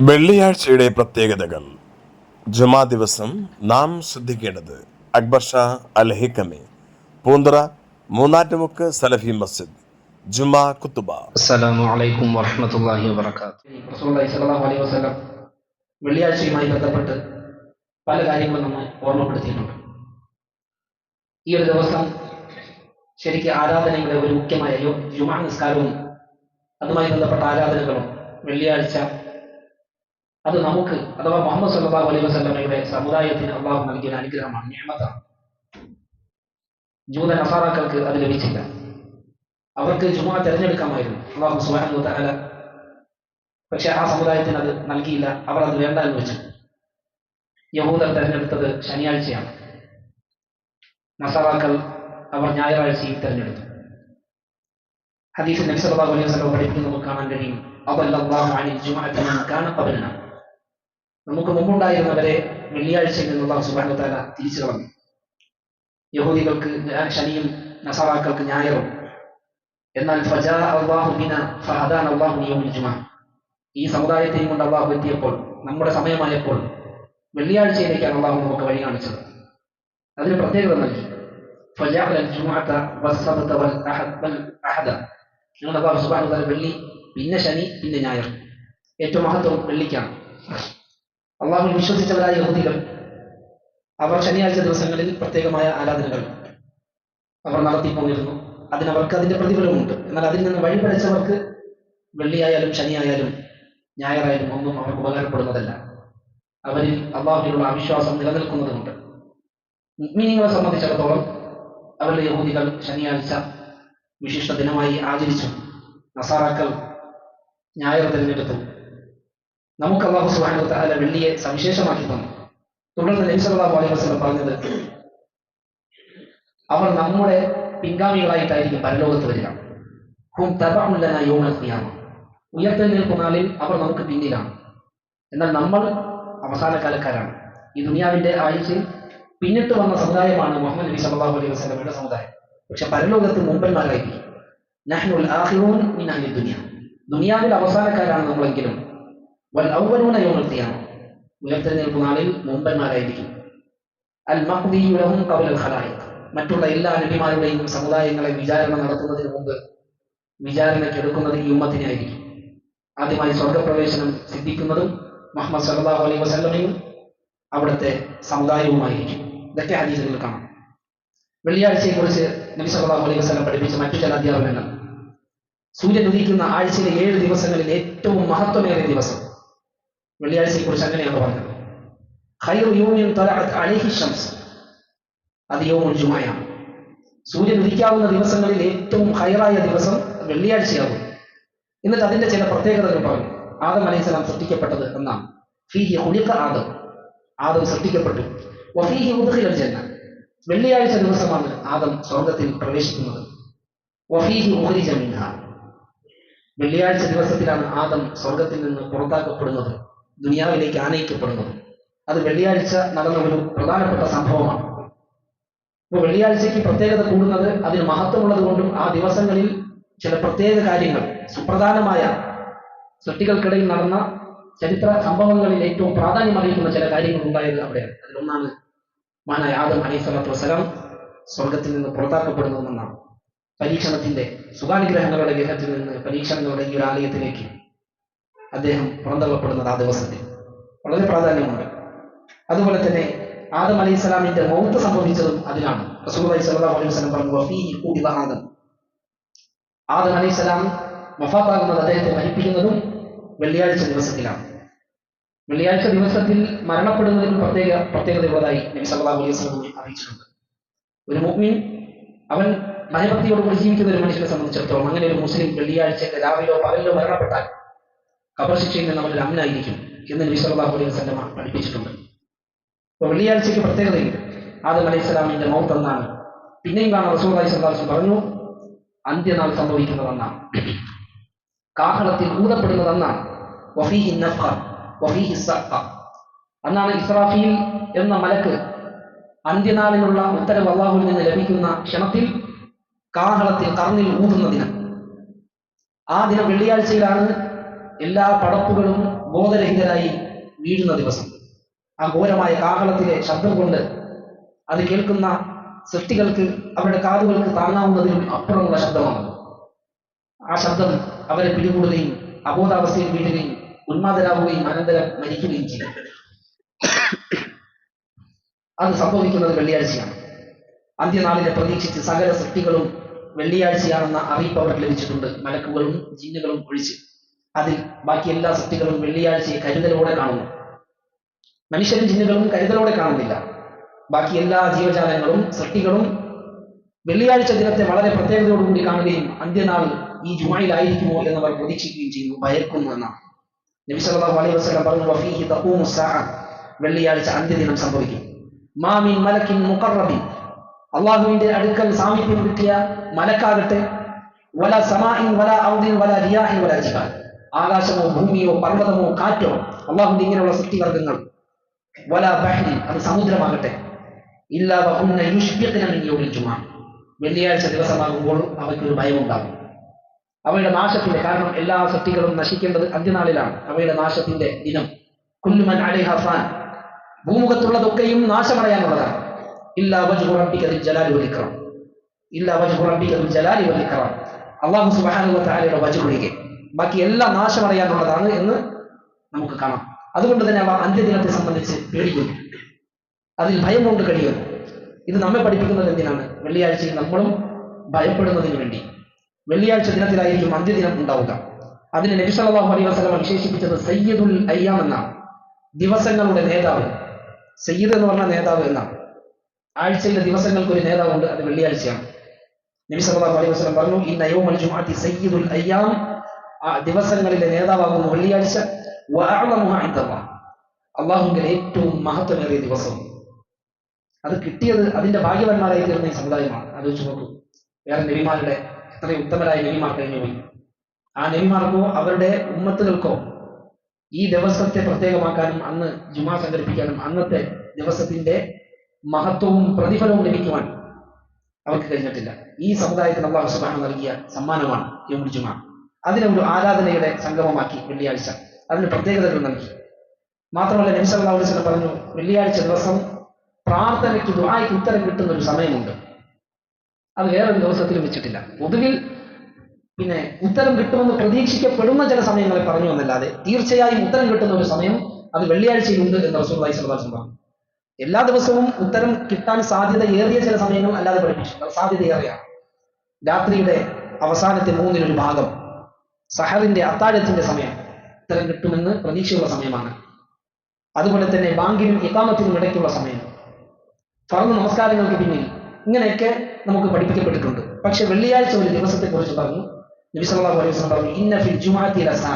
വെള്ളിയാഴ്ചയുടെ പ്രത്യേകതകൾ. ജുമാ ദിവസം നാം ശ്രദ്ധിക്കേണ്ടത് അക്ബർ ഷാ അൽ ഹിക്കമി പൂന്തറ മൂന്നാറ്റുമുക്ക് സലഫി മസ്ജിദ് ജുമാ കുത്തുബ. അസ്സലാമു അലൈക്കും വറഹ്മത്തുള്ളാഹി റസൂലുള്ളാഹി അലൈഹി വസല്ലം വെള്ളിയാഴ്ചയുമായി ബന്ധപ്പെട്ട് പല കാര്യങ്ങളും നമ്മൾ ഓർമ്മപ്പെടുത്തിയിട്ടുണ്ട്. ഈ ഒരു ദിവസം ശരിക്കും ആരാധനയുടെ ഒരു മുഖ്യമായ ജുമാ നിസ്കാരവും അതുമായി ബന്ധപ്പെട്ട ആരാധനകളും വെള്ളിയാഴ്ച അത് നമുക്ക് അഥവാ മുഹമ്മദ് സല്ലല്ലാഹു അലൈഹി വസ്ലമയുടെ സമുദായത്തിന് അള്ളാഹു നൽകിയ അനുഗ്രഹമാണ് ഞാമത്താണ് ജൂത നസാറാക്കൾക്ക് അത് ലഭിച്ചില്ല. അവർക്ക് ജുമാ തിരഞ്ഞെടുക്കാമായിരുന്നു അള്ളാഹു സുബ്ഹാനഹു തല പക്ഷെ ആ സമുദായത്തിന് അത് നൽകിയില്ല അവർ അത് വേണ്ട എന്ന് വെച്ചു. യഹൂദർ തിരഞ്ഞെടുത്തത് ശനിയാഴ്ചയാണ്. നസാറാക്കൾ അവർ ഞായറാഴ്ചയിൽ തിരഞ്ഞെടുത്തു. ഹദീസ് നബി സല്ലല്ലാഹു അലൈഹി വസല്ലം പഠിപ്പിക്കുന്നത് നമുക്ക് കാണാൻ കഴിയും. അദല്ലല്ലാഹു അനിൽ ജുമഅത്തി മൻ കാന നമുക്ക് മുമ്പുണ്ടായിരുന്നവരെ വെള്ളിയാഴ്ചയിൽ നിന്നുള്ള സുബാനുത്താല തിരിച്ചു കളഞ്ഞു യഹൂദികൾക്ക് ശനിയും നസറാക്കൾക്ക് ഞായറും എന്നാൽ ഫജാ അള്ളാഹുബിന ഈ സമുദായത്തെയും കൊണ്ട് അള്ളാഹു എത്തിയപ്പോൾ നമ്മുടെ സമയമായപ്പോൾ വെള്ളിയാഴ്ചയിലേക്കാണ് അള്ളാഹു നമുക്ക് വഴി കാണിച്ചത്. അതിന് പ്രത്യേകത നൽകി ഞങ്ങളുടെ വെള്ളി പിന്നെ ശനി പിന്നെ ഞായർ. ഏറ്റവും മഹത്വം വെള്ളിക്കാണ്. അള്ളാഹു വിശ്വസിച്ചവരായ യഹൂദികൾ. അവർ ശനിയാഴ്ച ദിവസങ്ങളിൽ പ്രത്യേകമായ ആരാധനകൾ അവർ നടത്തിപ്പോന്നിരുന്നു അതിനവർക്ക് അതിന്റെ പ്രതിഫലമുണ്ട്. എന്നാൽ അതിൽ നിന്ന് വഴിപടച്ചവർക്ക് വെള്ളിയായാലും ശനിയായാലും ഞായറായാലും ഒന്നും അവർക്ക് ഉപകാരപ്പെടുന്നതല്ല. അവരിൽ അള്ളാഹുവിലുള്ള അവിശ്വാസം നിലനിൽക്കുന്നതുകൊണ്ട് മീനിങ്ങളെ സംബന്ധിച്ചിടത്തോളം അവരുടെ യഹൂദികൾ ശനിയാഴ്ച വിശിഷ്ട ദിനമായി ആചരിച്ചു. നസാറാക്കൾ ഞായർ തിരഞ്ഞെടുത്തു. നമുക്ക് അള്ളാഹു സുബ്ഹാനഹു വ തആല വെള്ളിയെ സവിശേഷമാക്കി തന്നു. തുടർന്ന് നബി സല്ലല്ലാഹു അലൈഹി വസല്ലം പറഞ്ഞത് അവർ നമ്മുടെ പിൻഗാമികളായിട്ടായിരിക്കും പരലോകത്ത് വരിക. ഹും തബഉൻ ലനാ യൗമൽ ഖിയാമ. ഉയർത്തെഴുന്നേൽപ്പ് നാളിൽ അവർ നമുക്ക് പിന്നിലാണ്. എന്നാൽ നമ്മൾ അവസാന കാലക്കാരാണ്. ഈ ദുനിയാവിന്റെ ആയുസിൽ പിന്നിട്ട് വന്ന സമുദായമാണ് മുഹമ്മദ് നബി സല്ലല്ലാഹു അലൈഹി വസ്ലമയുടെ സമുദായം. പക്ഷെ പരലോകത്ത് മുമ്പന്മാരായിരിക്കും ദുനിയ. ദുനിയാവിൽ അവസാനക്കാരാണ് നമ്മളെങ്കിലും. വൽ അവ്വലൂന യൗമൽ ഖിയാമ. മുമ്പന്മാരായിരിക്കും. അൽ മഖ്ദിയു ലഹും ഖബല അൽ മറ്റുള്ള എല്ലാ നബിമാരുടെയും സമുദായങ്ങളെ വിചാരണ നടത്തുന്നതിന് മുമ്പ് വിചാരണയ്ക്ക് എടുക്കുന്നത് ഈ ഉമ്മത്തിനായിരിക്കും ആദ്യമായി സ്വർഗപ്രവേശനം സിദ്ധിക്കുന്നതും മുഹമ്മദ് സല്ലല്ലാഹു അലൈഹി വസല്ലമയും അവിടുത്തെ സമുദായവുമായിരിക്കും. ഇതൊക്കെ ഹദീസുകൾ കാണാം. വെള്ളിയാഴ്ചയെ കുറിച്ച് നബി സല്ലല്ലാഹു അലൈഹി വസ്ലം പഠിപ്പിച്ച മറ്റു ചില അധ്യാപനങ്ങൾ. സൂര്യൻ ഉദിക്കുന്ന ആഴ്ചയിലെ ഏഴ് ദിവസങ്ങളിൽ ഏറ്റവും മഹത്വമേറിയ ദിവസം. വെള്ളിയാഴ്ചയെ കുറിച്ച് അങ്ങനെയാണ് പറഞ്ഞത്. ഖൈറു യൗമിൻ തലഅത് അലൈഹി ഷംസ്. അത് യൗമുൽ ജുമയാണ്. സൂര്യൻ ഉദിക്കാവുന്ന ദിവസങ്ങളിൽ ഏറ്റവും ഹൈറായ ദിവസം വെള്ളിയാഴ്ചയാകും. എന്നിട്ട് അതിന്റെ ചില പ്രത്യേകതകൾ പറഞ്ഞു. ആദം അലൈഹിസ്സലാം സൃഷ്ടിക്കപ്പെട്ടത് എന്നാണ്. ഫീഹി ഹുലിക്ക ആദം. ആദം സൃഷ്ടിക്കപ്പെട്ടു. വഫീഹി ഉദ്ഖിലൽ ജന്ന. വെള്ളിയാഴ്ച ദിവസമാണ് ആദം സ്വർഗത്തിൽ പ്രവേശിക്കുന്നത്. വഫീഹി ഉഖ്രിജ മിൻഹ. വെള്ളിയാഴ്ച ദിവസത്തിലാണ് ആദം സ്വർഗത്തിൽ നിന്ന് പുറത്താക്കപ്പെടുന്നത്. ദുനിയാവിലേക്ക് ആനയിക്കപ്പെടുന്നത്. അത് വെള്ളിയാഴ്ച നടന്ന ഒരു പ്രധാനപ്പെട്ട സംഭവമാണ്. ഇപ്പോൾ വെള്ളിയാഴ്ചയ്ക്ക് പ്രത്യേകത കൂടുന്നത് അതിന് മഹത്വമുള്ളത് കൊണ്ടും ആ ദിവസങ്ങളിൽ ചില പ്രത്യേക കാര്യങ്ങൾ സുപ്രധാനമായ സൃഷ്ടികൾക്കിടയിൽ നടന്ന ചരിത്ര സംഭവങ്ങളിൽ ഏറ്റവും പ്രാധാന്യം അറിയിക്കുന്ന ചില കാര്യങ്ങൾ ഉണ്ടായത് അവിടെയാണ്. അതിലൊന്നാണ് മാനായ ആദം അലൈഹി വസ്സലാം സ്വർഗത്തിൽ നിന്ന് പുറത്താക്കപ്പെടുന്നതെന്നാണ്. പരീക്ഷണത്തിന്റെ സുഖാനുഗ്രഹങ്ങളുടെ ഗ്രഹത്തിൽ നിന്ന് പരീക്ഷണങ്ങളുടെ ഈ ഒരു ആലയത്തിലേക്ക് അദ്ദേഹം പുറന്തള്ളപ്പെടുന്നത് ആ ദിവസത്തിൽ. വളരെ പ്രാധാന്യമുണ്ട്. അതുപോലെ തന്നെ ആദം അലൈഹി സ്വലാമിന്റെ മൗത്ത് സംഭവിച്ചതും റസൂലുള്ളാഹി സ്വല്ലല്ലാഹു അലൈഹി വസല്ലം പറഞ്ഞു ആദം. ആദം അലൈഹി സ്വലാം വഫാത്താകുന്നത് അദ്ദേഹത്തെ മരിപ്പിക്കുന്നതും വെള്ളിയാഴ്ച ദിവസത്തിലാണ്. വെള്ളിയാഴ്ച ദിവസത്തിൽ മരണപ്പെടുന്നതിനും പ്രത്യേക പ്രത്യേകതയുള്ളതായി നബി സല്ലല്ലാഹു അലൈഹി വസല്ലം അറിയിച്ചിട്ടുണ്ട്. ഒരു മുഅ്മിൻ അവൻ ഭയഭക്തിയോടുകൂടി ജീവിക്കുന്ന ഒരു മനുഷ്യനെ സംബന്ധിച്ചിടത്തോളം അങ്ങനെ ഒരു മുസ്ലിം വെള്ളിയാഴ്ച രാവിലോ പകലിലോ മരണപ്പെട്ടാൽ നിന്ന് അവൻ അമ്നായിരിക്കും എന്ന് നബി അലൈഹി വസ്ലമ പഠിപ്പിച്ചിട്ടുണ്ട്. അപ്പോൾ വെള്ളിയാഴ്ചയ്ക്ക് പ്രത്യേകതയുണ്ട്. ആദം അലൈഹി സ്വലാമിന്റെ മൗത്ത് എന്നാണ് പിന്നെയും കാണാൻ റസൂൽ അലൈഹി സ്വലാം പറഞ്ഞു അന്ത്യനാൾ സംഭവിക്കുന്നതെന്നാണ് കാഹളത്തിൽ ഊതപ്പെടുന്നതെന്നാണ് വഫീഹി വഫീഹി സഖ. അന്നാണ് ഇസ്രാഫീൽ എന്ന മലക്ക് അന്ത്യനാളിനുള്ള ഉത്തരവ് അള്ളാഹുവിൽ നിന്ന് ലഭിക്കുന്ന ക്ഷണത്തിൽ കാഹളത്തിൽ കർണിൽ ഊതുന്ന ദിനം. ആ ദിനം വെള്ളിയാഴ്ചയിലാണ് എല്ലാ പടപ്പുകളും ബോധരഹിതരായി വീഴുന്ന ദിവസം. ആ ഘോരമായ കാഹളത്തിലെ ശബ്ദം കൊണ്ട് അത് കേൾക്കുന്ന സൃഷ്ടികൾക്ക് അവരുടെ കാതുകൾക്ക് താങ്ങാവുന്നതിലും അപ്പുറമുള്ള ശബ്ദമാണ്. ആ ശബ്ദം അവരെ പിടികൂടുകയും അബോധാവസ്ഥയിൽ വീഴുകയും ഉന്മാദരാകുകയും അനന്തരം മരിക്കുകയും ചെയ്യും. അത് സംഭവിക്കുന്നത് വെള്ളിയാഴ്ചയാണ്. അന്ത്യനാളിനെ പ്രതീക്ഷിച്ച് സകല സൃഷ്ടികളും വെള്ളിയാഴ്ചയാണെന്ന അറിയിപ്പ് അവർക്ക് ലഭിച്ചിട്ടുണ്ട്. മലക്കുകളും ജിന്നുകളും ഒഴിച്ച്. അതിൽ ബാക്കി എല്ലാ സൃഷ്ടികളും വെള്ളിയാഴ്ചയെ കരുതലോടെ കാണുന്നു. മനുഷ്യരും ചിഹ്നകളും കരുതലോടെ കാണുന്നില്ല. ബാക്കി എല്ലാ ജീവജാലങ്ങളും സൃഷ്ടികളും വെള്ളിയാഴ്ച ദിനത്തെ വളരെ പ്രത്യേകതയോടുകൂടി കാണുകയും അന്ത്യനാൾ ഈ ജുമായിലായിരിക്കുമോ എന്നവർ പ്രതീക്ഷിക്കുകയും ചെയ്യുന്നു ഭയക്കുന്നു എന്നാണ്. നബി സല്ലല്ലാഹു അലൈഹി വസല്ലം പറഞ്ഞു വഫീഹി തഖൂമു സാഅ. വെള്ളിയാഴ്ച അന്ത്യദിനം സംഭവിക്കും. മാമിൻ മലക്കിൻ മുഖറബിൻ. അള്ളാഹുവിന്റെ അടുക്കൽ സാമീപ്യം കിട്ടിയ മലക്കാകട്ടെ. വല സമാഇൻ വല ഔദിൻ വല റിയാഹിൻ വല ജിബാൽ. ആകാശമോ ഭൂമിയോ പർവതമോ കാറ്റോ അള്ളാഹുന്റെ ഇങ്ങനെയുള്ള സൃഷ്ടിവർഗങ്ങൾ വല ബഹ്രി അത് സമുദ്രമാകട്ടെ. ഇല്ലാ മിൻ യൗമിൽ ജുമാ. വെള്ളിയാഴ്ച ദിവസമാകുമ്പോൾ അവയ്ക്കൊരു ഭയമുണ്ടാകും. അവയുടെ നാശത്തിന്റെ കാരണം എല്ലാ സൃഷ്ടികളും നശിക്കേണ്ടത് അന്ത്യനാളിലാണ്. അവയുടെ നാശത്തിന്റെ ദിനം. കുല്ലുമൻ അലി ഹസാൻ ഭൂമുഖത്തുള്ളതൊക്കെയും നാശമടയാനുള്ളതാണ്. ഇല്ലാ വജ്ഹു റബ്ബിക ദിൽ ജലാലി വലിക്കണം ഇല്ലാ വജ്ഹു റബ്ബിക ദിൽ ജലാലി വലിക്കണം അള്ളാഹു സുബാനുള്ള താരയുടെ വ ഒഴികെ. ബാക്കി എല്ലാം അറിയാനുള്ളതാണ് എന്ന് നമുക്ക് കാണാം. അതുകൊണ്ട് തന്നെ അവ അന്ത്യദിനത്തെ സംബന്ധിച്ച് പേടിക്കുന്നു അതിൽ ഭയം കൊണ്ട് കഴിയും. ഇത് നമ്മെ പഠിപ്പിക്കുന്നത് എന്തിനാണ്? വെള്ളിയാഴ്ചയിൽ നമ്മളും ഭയപ്പെടുന്നതിന് വേണ്ടി. വെള്ളിയാഴ്ച ദിനത്തിലായിരിക്കും അന്ത്യദിനം ഉണ്ടാവുക. അതിന് നബി സല്ലല്ലാഹു അലൈഹി വസല്ലം വിശേഷിപ്പിച്ചത് സയ്യിദുൽ അയ്യാം എന്ന ദിവസങ്ങളുടെ നേതാവ്. സയ്യിദ് എന്ന് പറഞ്ഞ നേതാവ് എന്നാണ്. ആഴ്ചയിലെ ദിവസങ്ങൾക്ക് ഒരു നേതാവുണ്ട്. അത് വെള്ളിയാഴ്ചയാണ്. നബി സല്ലല്ലാഹു അലൈഹി വസല്ലം പറഞ്ഞു ഇന്ന യൗമൽ ജുമുഅത്തി സയ്യിദുൽ അയ്യാം ആ ദിവസങ്ങളിലെ നേതാവാകുന്ന വെള്ളിയാഴ്ച അള്ളാഹുവിന്റെ ഏറ്റവും മഹത്വമേറിയ ദിവസം. അത് കിട്ടിയത് അതിന്റെ ഭാഗ്യവന്മാരായി തീർന്ന ഈ സമുദായമാണ്. ആലോചിച്ച് നോക്കൂ. വേറെ നബിമാരുടെ എത്ര ഉത്തമരായ നബിമാർ കഴിഞ്ഞു പോയി. ആ നബിമാർക്കോ അവരുടെ ഉമ്മത്തുകൾക്കോ ഈ ദിവസത്തെ പ്രത്യേകമാക്കാനും അന്ന് ജുമാ സംഘടിപ്പിക്കാനും അന്നത്തെ ദിവസത്തിന്റെ മഹത്വവും പ്രതിഫലവും ലഭിക്കുവാൻ അവർക്ക് കഴിഞ്ഞിട്ടില്ല. ഈ സമുദായത്തിന് അള്ളാഹു സുബ്ഹാനഹു നൽകിയ സമ്മാനമാണ് യമുൽ ജുമാ. അതിനെ ഒരു ആരാധനയുടെ സംഗമമാക്കി വെള്ളിയാഴ്ച. അതിന് പ്രത്യേകതകൾ നൽകി. മാത്രമല്ല നബി സല്ലല്ലാഹു അലൈഹി പറഞ്ഞു വെള്ളിയാഴ്ച ദിവസം പ്രാർത്ഥനയ്ക്ക് ദുആയ്ക്ക് ഉത്തരം കിട്ടുന്ന ഒരു സമയമുണ്ട്. അത് വേറൊരു ദിവസത്തിലും വെച്ചിട്ടില്ല. പൊതുവിൽ പിന്നെ ഉത്തരം കിട്ടുമെന്ന് പ്രതീക്ഷിക്കപ്പെടുന്ന ചില സമയങ്ങളെ പറഞ്ഞു എന്നല്ലാതെ തീർച്ചയായും ഉത്തരം കിട്ടുന്ന ഒരു സമയം അത് വെള്ളിയാഴ്ചയിലുണ്ട് എന്ന് അലൈഹി വസല്ലം പറഞ്ഞു. എല്ലാ ദിവസവും ഉത്തരം കിട്ടാൻ സാധ്യത ഏറിയ ചില സമയങ്ങൾ അല്ലാതെ പഠിപ്പിച്ചു. അത് സാധ്യത ഏറിയ രാത്രിയുടെ അവസാനത്തെ മൂന്നിലൊരു ഭാഗം സഹറിന്റെ അത്താഴത്തിന്റെ സമയം ഉത്തരം കിട്ടുമെന്ന് പ്രതീക്ഷയുള്ള സമയമാണ്. അതുപോലെ തന്നെ ബാങ്കിനും ഇക്കാമത്തിനും ഇടയ്ക്കുള്ള സമയം. പറഞ്ഞു നമസ്കാരങ്ങൾക്ക് പിന്നിൽ ഇങ്ങനെയൊക്കെ നമുക്ക് പഠിപ്പിക്കപ്പെട്ടിട്ടുണ്ട്. പക്ഷെ വെള്ളിയാഴ്ച ഒരു ദിവസത്തെ കുറിച്ച് പറഞ്ഞു. നബി സല്ലല്ലാഹു അലൈഹി വസല്ലം പറഞ്ഞു ഇന്ന ഫിൽ ജുമാഅത്തി ലസാ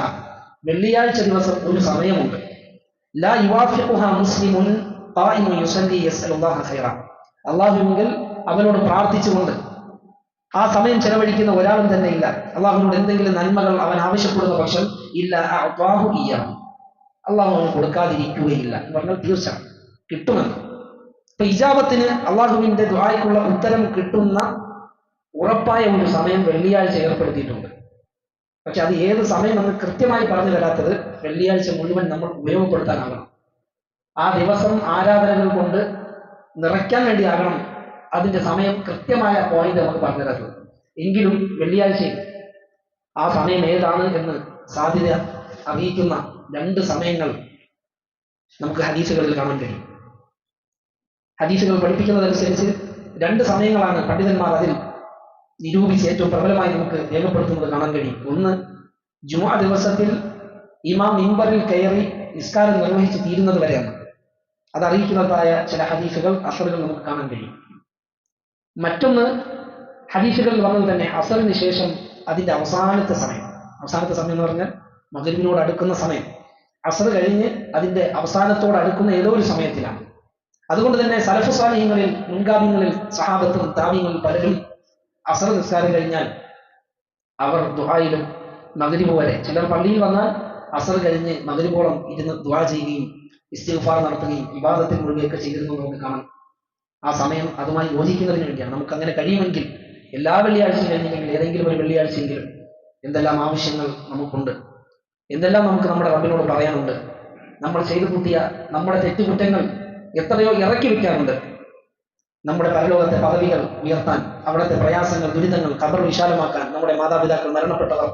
വെള്ളിയാഴ്ച ദിവസം ഒരു സമയമുണ്ട്. ലാ യുവാഫിഖുഹ മുസ്ലിമുൻ ഖായിമുൻ യുസല്ലി യസ്അലുല്ലാഹ ഖൈറ. അല്ലാഹുവിൽ അവനോട് പ്രാർത്ഥിച്ചുകൊണ്ട് ആ സമയം ചെലവഴിക്കുന്ന ഒരാളും തന്നെ ഇല്ല. അള്ളാഹുവിനോട് എന്തെങ്കിലും നന്മകൾ അവൻ ആവശ്യപ്പെടുന്ന പക്ഷം ഇല്ല. അള്ളാഹു അവന് കൊടുക്കാതിരിക്കുകയില്ല എന്ന് പറഞ്ഞാൽ തീർച്ച കിട്ടുമെന്ന്. ഇപ്പൊ ഇജാബത്തിന് അള്ളാഹുവിന്റെ ദ്വായക്കുള്ള ഉത്തരം കിട്ടുന്ന ഉറപ്പായ ഒരു സമയം വെള്ളിയാഴ്ച ഏർപ്പെടുത്തിയിട്ടുണ്ട്. പക്ഷെ അത് ഏത് സമയം നമ്മൾ കൃത്യമായി പറഞ്ഞു തരാത്തത് വെള്ളിയാഴ്ച മുഴുവൻ നമ്മൾ ഉപയോഗപ്പെടുത്താനാകണം ആ ദിവസം ആരാധനകൾ കൊണ്ട് നിറയ്ക്കാൻ വേണ്ടിയാകണം. അതിന്റെ സമയം കൃത്യമായ പോയിന്റ് നമുക്ക് പറഞ്ഞു തരാത്തത് എങ്കിലും വെള്ളിയാഴ്ചയിൽ ആ സമയം ഏതാണ് എന്ന് സാധ്യത അറിയിക്കുന്ന രണ്ട് സമയങ്ങൾ നമുക്ക് ഹദീസുകളിൽ കാണാൻ കഴിയും. ഹദീസുകൾ പഠിപ്പിക്കുന്നതനുസരിച്ച് രണ്ട് സമയങ്ങളാണ് പണ്ഡിതന്മാർ അതിൽ നിരൂപിച്ച് ഏറ്റവും പ്രബലമായി നമുക്ക് രേഖപ്പെടുത്തുന്നത് കാണാൻ കഴിയും. ഒന്ന് ജുമാ ദിവസത്തിൽ ഇമാം മിമ്പറിൽ കയറി നിസ്കാരം നിർവഹിച്ച് തീരുന്നത് വരെയാണ്. അത് അറിയിക്കുന്നതായ ചില ഹദീസുകൾ അസറുകൾ നമുക്ക് കാണാൻ കഴിയും. മറ്റൊന്ന് ഹദീസുകളിൽ വന്നത് തന്നെ അസറിന് ശേഷം അതിന്റെ അവസാനത്തെ സമയം. അവസാനത്തെ സമയം എന്ന് പറഞ്ഞാൽ മകരുവിനോട് അടുക്കുന്ന സമയം. അസർ കഴിഞ്ഞ് അതിന്റെ അവസാനത്തോട് അടുക്കുന്ന ഏതോ ഒരു സമയത്തിലാണ്. അതുകൊണ്ട് തന്നെ സലഫ് സ്വാലഹ്യങ്ങളിൽ മുൻഗാമിങ്ങളിൽ സഹാബത്തും താവ്യങ്ങളിൽ പലരും അസർ നിസ്കാരം കഴിഞ്ഞാൽ അവർ ദുഹായിലും മകരിബ് പോലെ ചിലർ പള്ളിയിൽ വന്നാൽ അസർ കഴിഞ്ഞ് മകരിബോളം ഇരുന്ന് ദുവാ ചെയ്യുകയും ഇസ്തിഗ്ഫാർ നടത്തുകയും വിവാദത്തിൽ മുഴുകയൊക്കെ ചെയ്തിരുന്നു നമുക്ക് കാണാം. ആ സമയം അതുമായി യോജിക്കുന്നതിന് വേണ്ടിയാണ്. നമുക്ക് അങ്ങനെ കഴിയുമെങ്കിൽ എല്ലാ വെള്ളിയാഴ്ചയും കഴിഞ്ഞെങ്കിലും ഏതെങ്കിലും ഒരു വെള്ളിയാഴ്ചയെങ്കിലും എന്തെല്ലാം ആവശ്യങ്ങൾ നമുക്കുണ്ട് എന്തെല്ലാം നമുക്ക് നമ്മുടെ റബ്ബിനോട് പറയാനുണ്ട് നമ്മൾ ചെയ്തു കൂട്ടിയ നമ്മുടെ തെറ്റുകുറ്റങ്ങൾ എത്രയോ ഇറക്കി വയ്ക്കാറുണ്ട് നമ്മുടെ പരലോകത്തെ പദവികൾ ഉയർത്താൻ അവിടുത്തെ പ്രയാസങ്ങൾ ദുരിതങ്ങൾ കബർ വിശാലമാക്കാൻ നമ്മുടെ മാതാപിതാക്കൾ മരണപ്പെട്ടവർ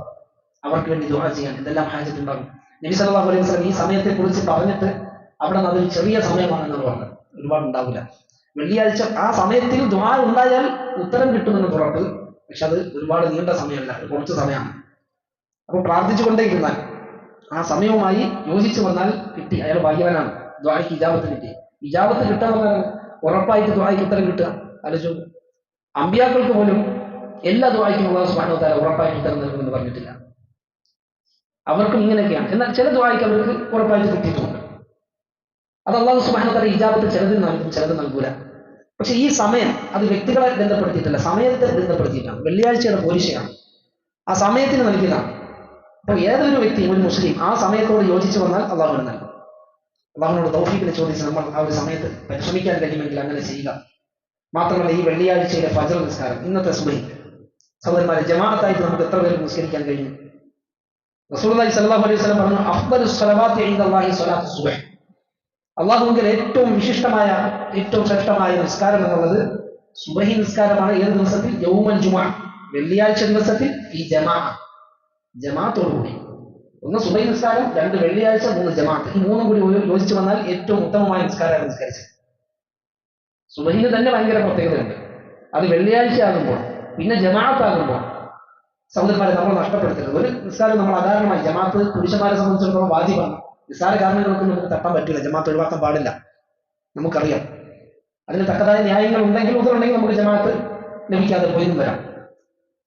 അവർക്ക് വേണ്ടി ദുആ ചെയ്യാൻ എന്തെല്ലാം ഹാജത്തുണ്ടാകും. നബി സല്ലല്ലാഹു അലൈഹി വസല്ലം ഈ സമയത്തെ കുറിച്ച് പറഞ്ഞിട്ട് അവിടെ നിന്ന് അതൊരു ചെറിയ സമയമാണെന്നാണ് പറഞ്ഞത് ഒരുപാട് ഉണ്ടാവില്ല വെള്ളിയാഴ്ച ആ സമയത്തിൽ ദ്വാ ഉണ്ടായാൽ ഉത്തരം കിട്ടുമെന്ന് പുറത്ത് പക്ഷെ അത് ഒരുപാട് നീണ്ട സമയമല്ല കുറച്ച് സമയമാണ്. അപ്പൊ പ്രാർത്ഥിച്ചു കൊണ്ടേയിരുന്നാൽ ആ സമയവുമായി യോജിച്ചു വന്നാൽ കിട്ടി അയാൾ ഭാഗ്യവാനാണ്. ദ്വാരയ്ക്ക് ഇജാബത്ത് കിട്ടി. ഇജാബത്ത് കിട്ടാന്ന് ഉറപ്പായിട്ട് ദ്വാരയ്ക്ക് ഉത്തരം കിട്ടുക. ആലോചിച്ചു അമ്പിയാക്കൾക്ക് പോലും എല്ലാ ദ്വാരയ്ക്കും ഉള്ള വ തആല ഉറപ്പായിട്ട് ഉത്തരം നൽകുമെന്ന് പറഞ്ഞിട്ടില്ല. അവർക്കും ഇങ്ങനെയൊക്കെയാണ്. എന്നാൽ ചില ദ്വാരയ്ക്ക് അവർക്ക് ഉറപ്പായിട്ട് കിട്ടിയിട്ടുണ്ട്. അത് അള്ളാഹു തആല ഇജാബത്ത് ചിലത് നൽകും ചിലത് നൽകൂല. പക്ഷെ ഈ സമയം അത് വ്യക്തികളെ ബന്ധപ്പെടുത്തിയിട്ടല്ല സമയത്തെ ബന്ധപ്പെടുത്തിയിട്ടാണ്. വെള്ളിയാഴ്ചയുടെ പോലീശയാണ് ആ സമയത്തിന് നൽകിയതാണ്. അപ്പോൾ ഏതൊരു വ്യക്തിയും ഒരു മുസ്ലിം ആ സമയത്തോട് യോജിച്ചു വന്നാൽ അള്ളാഹുവിന് നൽകും. അള്ളാഹുവിനോട് തൗഫീഖിനെ ചോദിച്ച് നമ്മൾ ആ ഒരു സമയത്ത് പരിശ്രമിക്കാൻ കഴിയുമെങ്കിൽ അങ്ങനെ ചെയ്യുക. മാത്രമല്ല ഈ വെള്ളിയാഴ്ചയിലെ ഫജർ നിസ്കാരം ഇന്നത്തെ സുബൈ സഹോദരന്മാരെ ജമാഅത്തായിട്ട് നമുക്ക് എത്ര പേർക്ക് നിസ്കരിക്കാൻ കഴിയും? സ്വല്ലല്ലാഹു അലൈഹി വസല്ലം പറഞ്ഞു അഫ്ദലു സ്വലവാത്തി അള്ളാഹി സ്വലാത്ത് സുബ്ഹ്. അള്ളാഹുവിന്റെ ഏറ്റവും വിശിഷ്ടമായ ഏറ്റവും ശ്രേഷ്ഠമായ നിസ്കാരം എന്നുള്ളത് സുബഹി നിസ്കാരമാണ്. ഏത് ദിവസത്തിൽ? യൗമൻ ജുമാ. വെള്ളിയാഴ്ച ദിവസത്തിൽ ഈ ജമാ. ജമാത്തോടുകൂടി. ഒന്ന് സുബൈ നിസ്കാരം രണ്ട് വെള്ളിയാഴ്ച മൂന്ന് ജമാഅത്ത് ഈ മൂന്നും കൂടി യോജിച്ചു വന്നാൽ ഏറ്റവും ഉത്തമമായ നിസ്കാരമാണ് നിസ്കരിച്ചത്. സുബഹിന് തന്നെ ഭയങ്കര പ്രത്യേകതയുണ്ട്. അത് വെള്ളിയാഴ്ച ആകുമ്പോൾ പിന്നെ ജമാഅത്ത് ആകുമ്പോൾ സൗദന്മാരെ നമ്മൾ നഷ്ടപ്പെടുത്തരുത്. ഒരു നിസ്കാരം നമ്മൾ അധാരണമായി ജമാഅത്ത് പുരുഷന്മാരെ സംബന്ധിച്ചിടത്തോളം വാജിബാണ്. നിസ്സാര കാരണങ്ങളൊക്കെ നമുക്ക് തട്ടാൻ പറ്റില്ല ജമാഅത്ത് ഒഴിവാക്കാൻ പാടില്ല. നമുക്കറിയാം. അതിന് തക്കതായ ന്യായങ്ങൾ ഉണ്ടെങ്കിൽ ഉണ്ടെങ്കിൽ നമുക്ക് ജമാഅത്ത് ലഭിക്കാതെ പോയിന്ന് വരാം.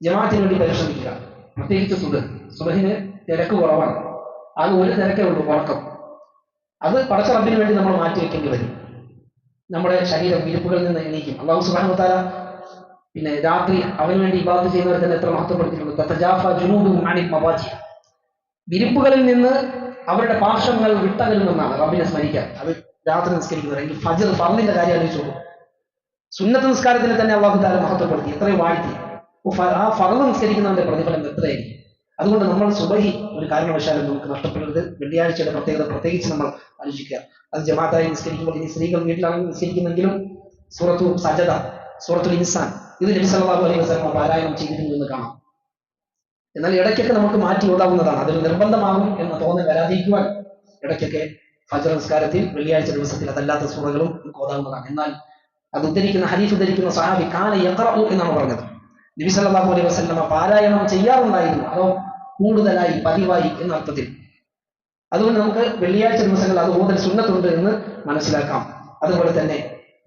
ജമാഅത്തിന് വേണ്ടി പരിശ്രമിക്കുക. പ്രത്യേകിച്ച് സുഖ സുബഹിന് തിരക്ക് കുറവാണ്. അത് ഒരു തിരക്കേ ഉള്ളൂ ഉറക്കം. അത് പടച്ച റബ്ബിന് വേണ്ടി നമ്മൾ മാറ്റി വെക്കേണ്ടി വരും. നമ്മുടെ ശരീരം വിരിപ്പുകളിൽ നിന്ന് എണീക്കും. അള്ളാഹു സുബ്ഹാനഹു വതആല പിന്നെ രാത്രി അവന് വേണ്ടി ഇബാദത്ത് ചെയ്യുന്നവർ തന്നെ എത്ര മഹത്വപ്പെടുത്തിയിട്ടുണ്ട്. വിരിപ്പുകളിൽ നിന്ന് അവരുടെ പാർശ്വങ്ങൾ വിട്ടകലുമെന്നാണ് റബ്ബിനെ സ്മരിക്കാൻ. അത് രാത്രി നിസ്കരിക്കുന്നത് എങ്കിൽ ഫജർ ഫർദിന്റെ കാര്യം ആലോചിച്ചോളൂ സുന്നത്ത് നിസ്കാരത്തിന് തന്നെ അള്ളാഹു താല മഹത്വപ്പെടുത്തി. എത്രയും വാഴ്ത്തി. ആ ഫറദ് നിസ്കരിക്കുന്നവന്റെ പ്രതിഫലം എത്രയായിരിക്കും? അതുകൊണ്ട് നമ്മൾ സുബഹി ഒരു കാരണവശാലും നമുക്ക് നഷ്ടപ്പെടരുത്. വെള്ളിയാഴ്ചയുടെ പ്രത്യേകത പ്രത്യേകിച്ച് നമ്മൾ ആലോചിക്കുക. അത് ജമാഅത്തായി നിസ്കരിക്കുമ്പോൾ ഇനി സ്ത്രീകൾ വീട്ടിലാണ് നിസ്കരിക്കുന്നെങ്കിലും സൂറത്തു സജത സൂറത്തുൽ ഇൻസാൻ. ഇത് നബി സല്ലല്ലാഹു അലൈഹി വസല്ലം പാരായണം ചെയ്തിരുന്നു എന്ന് കാണാം. എന്നാൽ ഇടയ്ക്കൊക്കെ നമുക്ക് മാറ്റി ഓടാവുന്നതാണ് അതൊരു നിർബന്ധമാകും എന്ന തോന്നൽ വരാതിരിക്കുവാൻ ഇടയ്ക്കൊക്കെ ഫജർ നിസ്കാരത്തിൽ വെള്ളിയാഴ്ച ദിവസത്തിൽ അതല്ലാത്ത സൂറകളും നമുക്ക് ഓതാവുന്നതാണ്. എന്നാൽ അത് ഉദ്ധരിക്കുന്ന ഹരീഫ് ഉദ്ധരിക്കുന്ന സഹാബി കാന യഖറഉ എന്നാണ് പറഞ്ഞത്. നബി സല്ലല്ലാഹു അലൈഹി വസല്ലമ പാരായണം ചെയ്യാറുണ്ടായിരുന്നു. അതോ കൂടുതലായി പതിവായി എന്ന അർത്ഥത്തിൽ. അതുകൊണ്ട് നമുക്ക് വെള്ളിയാഴ്ച ദിവസങ്ങൾ അത് കൂടുതൽ സുന്നത്തുണ്ട് എന്ന് മനസ്സിലാക്കാം. അതുപോലെ തന്നെ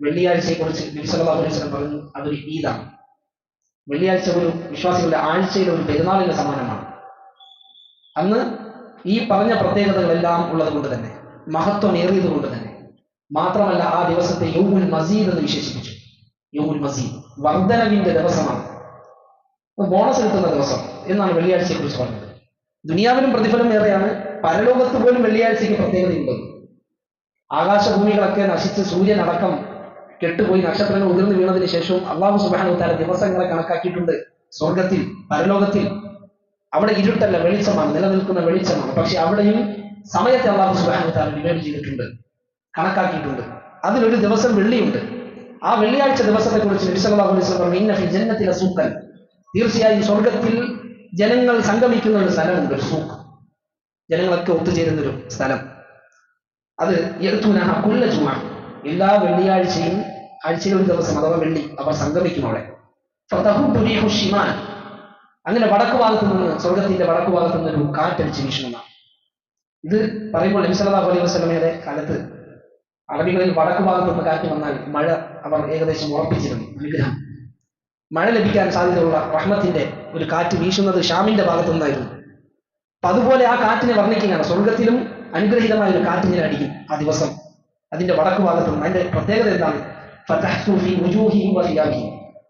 വെള്ളിയാഴ്ചയെ കുറിച്ച് നബി സല്ലല്ലാഹു അലൈഹി വസ്ലം പറഞ്ഞു അതൊരു ഈദാണ്. വെള്ളിയാഴ്ച ഒരു വിശ്വാസികളുടെ ആഴ്ചയിലെ ഒരു പെരുന്നാളിന് സമാനമാണ് അന്ന് ഈ പറഞ്ഞ പ്രത്യേകതകളെല്ലാം ഉള്ളത് കൊണ്ട് തന്നെ മഹത്വം ഏറിയത് കൊണ്ട് തന്നെ മാത്രമല്ല ആ ദിവസത്തെ യൗമുൽ മസീദ് എന്ന് വിശേഷിപ്പിച്ചു. യൗമുൽ മസീദ് വർധനവിന്റെ ദിവസമാണ്. ബോണസ് കിട്ടുന്ന ദിവസം എന്നാണ് വെള്ളിയാഴ്ചയെ കുറിച്ച് പറഞ്ഞത്. ദുനിയാവിനും പ്രതിഫലം ഏറെയാണ്. പരലോകത്ത് പോലും വെള്ളിയാഴ്ചയ്ക്ക് പ്രത്യേകതയുണ്ട്. ആകാശഭൂമികളൊക്കെ നശിച്ച് സൂര്യൻ അടക്കം കെട്ടുപോയി നക്ഷത്രങ്ങൾ ഉതിർന്നു വീണതിന് ശേഷവും അള്ളാഹു സുബാനു താര ദിവസങ്ങളെ കണക്കാക്കിയിട്ടുണ്ട്. സ്വർഗത്തിൽ പരലോകത്തിൽ. അവിടെ ഇരുട്ടല്ല വെളിച്ചമാണ് നിലനിൽക്കുന്ന വെളിച്ചമാണ്. പക്ഷെ അവിടെയും സമയത്തെ അള്ളാഹു സുബാനു താര ഡിവൈഡ് ചെയ്തിട്ടുണ്ട് കണക്കാക്കിയിട്ടുണ്ട്. അതിലൊരു ദിവസം വെള്ളിയുണ്ട്. ആ വെള്ളിയാഴ്ച ദിവസത്തെ കുറിച്ച് ജന്നത്തിലെ സൂക്കൻ തീർച്ചയായും സ്വർഗത്തിൽ ജനങ്ങൾ സംഗമിക്കുന്ന ഒരു സ്ഥലമുണ്ട് ഒരു സൂക്ക് ജനങ്ങളൊക്കെ ഒത്തുചേരുന്ന ഒരു സ്ഥലം. അത് യഅ്തൂനഹ കൊല്ല ജുമഅ എല്ലാ വെള്ളിയാഴ്ചയും ആഴ്ചകൾ ദിവസം അഥവാ വെള്ളി അവർ സംഗമിക്കും അവിടെ. ഷിമാൻ അങ്ങനെ വടക്ക് ഭാഗത്തു നിന്ന് സ്വർഗത്തിന്റെ വടക്ക് ഭാഗത്ത് നിന്ന് ഒരു കാറ്റടിച്ച് വീശുന്നതാണ്. ഇത് പറയുമ്പോൾ നബി സല്ലല്ലാഹു അലൈഹി വസ്ലമയുടെ കാലത്ത് അറബികളിൽ വടക്ക് ഭാഗത്ത് നിന്ന് കാറ്റ് വന്നാൽ മഴ അവർ ഏകദേശം ഉറപ്പിച്ചിരുന്നു അനുഗ്രഹം മഴ ലഭിക്കാൻ സാധ്യതയുള്ള റഹ്മത്തിന്റെ ഒരു കാറ്റ് വീശുന്നത് ഷാമിന്റെ ഭാഗത്തു നിന്നായിരുന്നു. അപ്പൊ അതുപോലെ ആ കാറ്റിനെ വർണിക്കുകയാണ്. സ്വർഗത്തിലും അനുഗ്രഹീതമായ ഒരു കാറ്റിനെ അടിക്കും ആ ദിവസം. അതിന്റെ വടക്ക് ഭാഗത്തു അതിന്റെ പ്രത്യേകത എന്താണ്.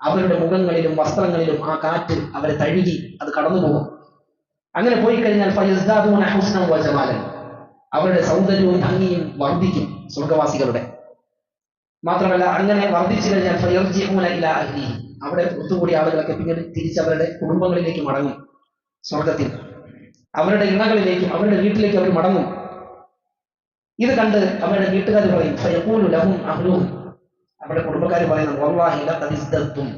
അവരുടെ മുഖങ്ങളിലും വസ്ത്രങ്ങളിലും ആ കാറ്റ് അവരെ തഴുകി അത് കടന്നു പോകും അങ്ങനെ പോയി കഴിഞ്ഞാൽ അവരുടെ സൗന്ദര്യവും ഭംഗിയും വർദ്ധിക്കും സ്വർഗവാസികളുടെ. മാത്രമല്ല അങ്ങനെ വർദ്ധിച്ചു കഴിഞ്ഞാൽ അവിടെ ഒത്തുകൂടിയ ആളുകളൊക്കെ പിന്നീട് തിരിച്ച് അവരുടെ കുടുംബങ്ങളിലേക്ക് മടങ്ങും സ്വർഗത്തിൽ. അവരുടെ ഇണകളിലേക്കും അവരുടെ വീട്ടിലേക്ക് അവർ മടങ്ങും. ഇത് കണ്ട് അവരുടെ വീട്ടുകാർ പറയും ലഹും അഹ്ലുഹും അവരുടെ കുടുംബക്കാർ പറയുന്നത് വല്ലാഹി ലഖദ് ഇസ്തത്തും